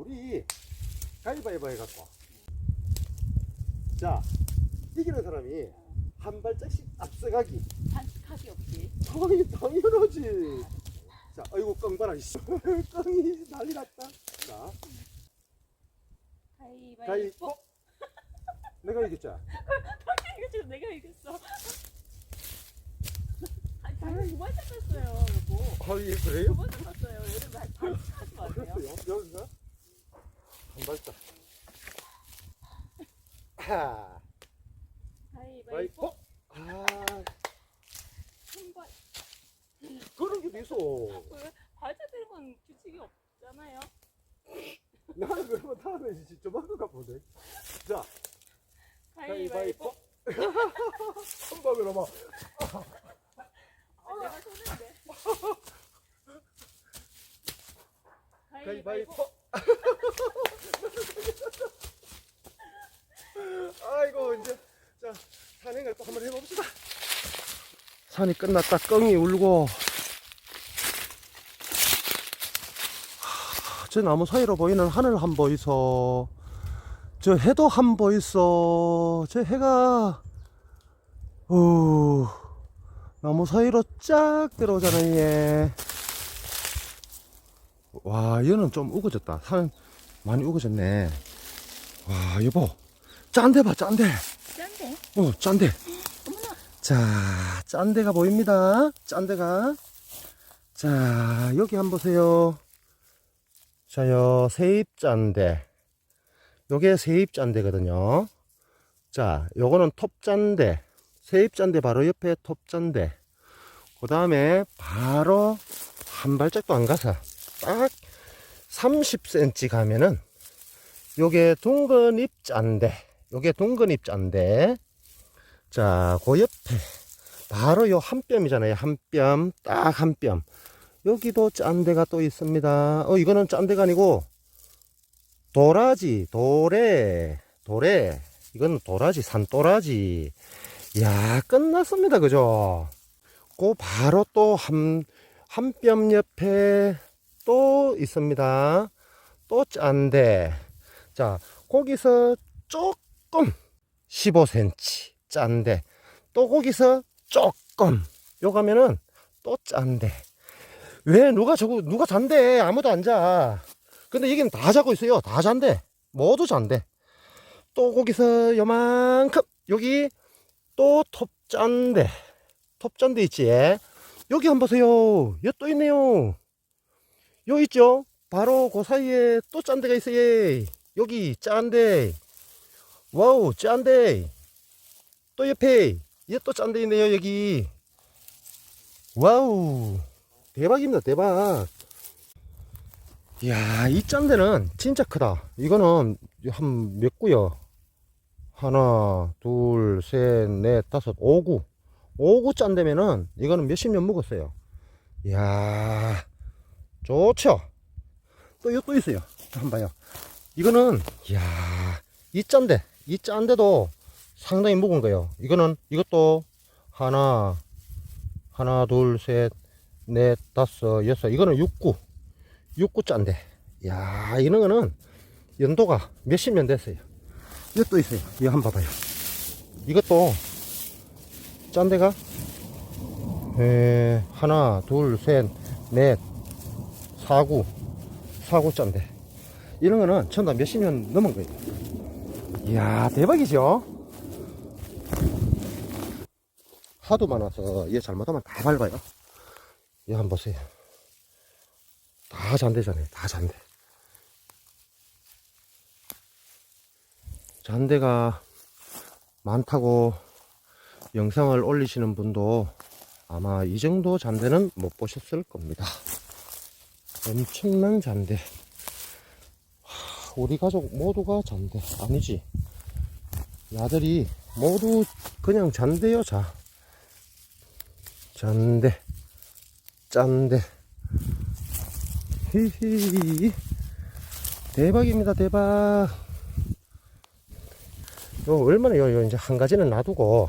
우리 가위바위보 해갖고 자 이기는 사람이 한 발짝씩 앞서가기 반칙하기 없이. 당연히 당연하지 자 아이고 껑 봐라 이씨 껑이 난리 났다 자 가위바위보. 가위보 내가 이겼자 이거 지금 내가 이겼어. 아니, 방금 두번 잡았어요, 여보. 아예 그래요? 두번 잡았어요. 여러분, 반- 반칙하지 마세요. 여기서 한 발짝 하 가위바위보. 가위보 아한 발. 그런 게 있어 왜? 되는 건 규칙이 없잖아요. 나는 그러면 다음에 이제 좀 하고 가보네 자 가위바위보. 가위바위보 한방으로 막 아, 내가 손인데. 가위바위보 아이고 이제 자 산행을 또 한번 해봅시다. 산이 끝났다. 껑이 울고. 하, 저 나무 사이로 보이는 하늘 한 보이소 저 해도 한 보이소 저 해가 우 나무 사이로 쫙 들어오잖아요 얘. 와 얘는 좀 우거졌다. 산 많이 우거졌네. 와 여보. 짠데 봐 짠데. 짠데? 어 짠데. 어머나. 자 짠데가 보입니다. 짠데가. 자 여기 한번 보세요. 자요 세입 짠데. 요게 세입 짠데거든요. 자 요거는 톱 짠데. 세입 짠데 바로 옆에 톱 짠데. 그 다음에 바로 한 발짝도 안 가서 딱 30cm 가면은 요게 둥근 잎 짠데 요게 둥근 잎 짠데 자, 그 옆에 바로 요 한 뼘이잖아요. 한 뼘, 딱 한 뼘. 여기도 짠데가 또 있습니다. 어, 이거는 짠데가 아니고 도라지, 도래, 도래. 이건 도라지, 산도라지. 야, 끝났습니다. 그죠? 그 바로 또 한, 한 뼘 옆에 또 있습니다. 또 짠데. 자, 거기서 조금 15cm 짠데. 또 거기서 조금. 요 가면은 또 짠데. 왜 누가 저거 누가 잔대? 아무도 안 자. 근데 여기는 다 자고 있어요. 다 잔대. 모두 잔대. 또 거기서 요만큼. 여기 또 톱 짠데 톱 짠데 있지? 여기 한번 보세요. 여기 또 있네요 요 있죠? 바로 그 사이에 또 짠 데가 있어요. 여기 짠데. 와우 짠데. 또 옆에 얘 또 짠데 있네요 여기. 와우 대박입니다 대박. 이야 이 짠데는 진짜 크다. 이거는 한 몇 구요? 하나 둘 셋 넷 다섯 오구. 오구 짠데면은 이거는 몇십 년 먹었어요. 이야 좋죠 또 이거 또 있어요 한번 봐요 이거는 이야 이 짠데 이 짠데도 상당히 묵은 거예요. 이거는 이것도 하나, 하나, 둘, 셋, 넷, 다섯, 여섯. 이거는 육구, 육구 짠데. 야, 이런 거는 연도가 몇십 년 됐어요. 이것도 있어요. 이거 한번 봐봐요. 이것도 짠데가 에, 하나, 둘, 셋, 넷, 사구, 사구 짠데. 이런 거는 전부 다 몇십 년 넘은 거예요. 이야, 대박이죠? 하도 많아서 얘 잘못하면 다 밟아요. 얘 한번 보세요. 다 잔대잖아요. 다 잔대. 잔대가 많다고 영상을 올리시는 분도 아마 이 정도 잔대는 못 보셨을 겁니다. 엄청난. 하, 우리 가족 모두가 잔대. 아니지. 야들이 모두 그냥 잔대요, 자. 잔대, 짠대. 히히. 대박입니다, 대박. 요, 얼마나, 요, 요, 이제 한 가지는 놔두고,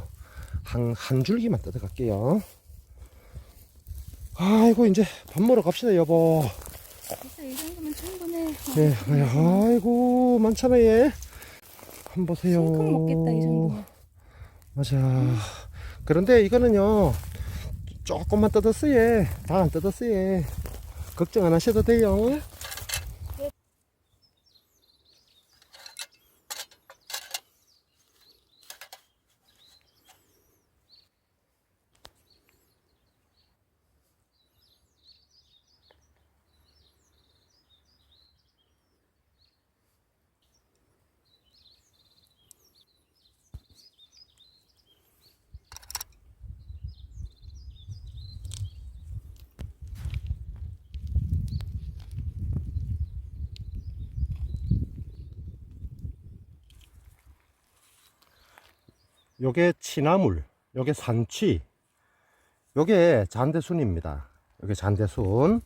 한, 한 줄기만 뜯어 갈게요. 아이고, 이제 밥 먹으러 갑시다, 여보. 이 정도면 충분해. 네, 아이고 많잖아 얘. 한번 보세요. 실컷 먹겠다 이 정도면. 맞아. 그런데 이거는요 조금만 뜯었어 얘. 다안 뜯었어 얘. 걱정 안 하셔도 돼요. 요게 치나물, 요게 산취, 요게 잔대순입니다. 요게 잔대순.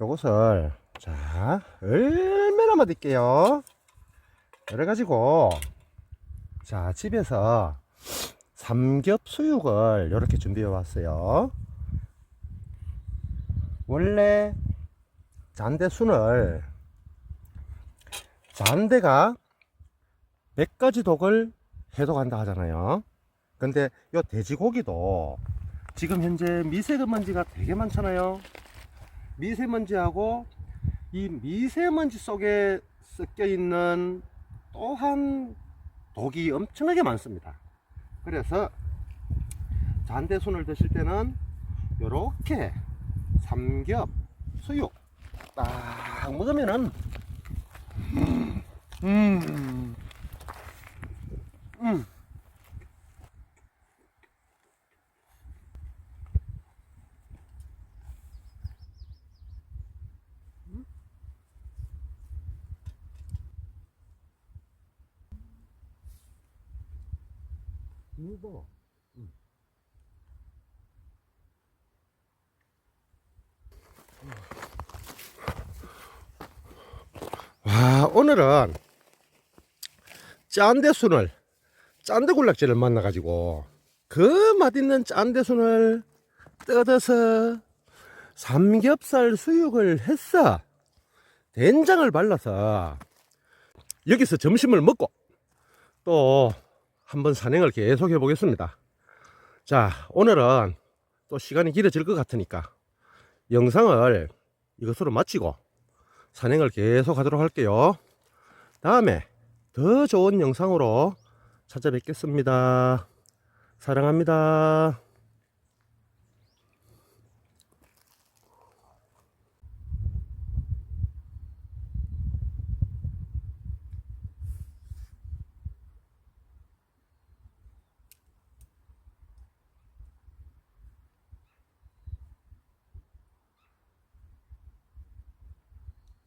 요것을 자 얼마나 맛있게요. 그래 가지고 자 집에서 삼겹 수육을 이렇게 준비해 왔어요. 원래 잔대순을 잔대가 100가지 독을 해독한다 하잖아요. 근데 이 돼지고기도 지금 현재 미세먼지가 되게 많잖아요. 미세먼지하고 이 미세먼지 속에 섞여 있는 또한 독이 엄청나게 많습니다. 그래서 잔대순을 드실 때는 이렇게 삼겹, 수육 딱 먹으면은 음, 음, 음. 이거 와 오늘은 짠대순을 짠대굴락지를 만나 가지고 그 맛있는 짠대순을 뜯어서 삼겹살 수육을 했어 된장을 발라서 여기서 점심을 먹고 또 한번 산행을 계속 해 보겠습니다 자 오늘은 또 시간이 길어질 것 같으니까 영상을 이것으로 마치고 산행을 계속 하도록 할게요 다음에 더 좋은 영상으로 찾아뵙겠습니다. 사랑합니다.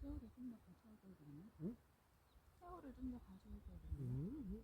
샤워를 좀더 가져야 되겠네. 샤워를 좀더 가져야 되겠네.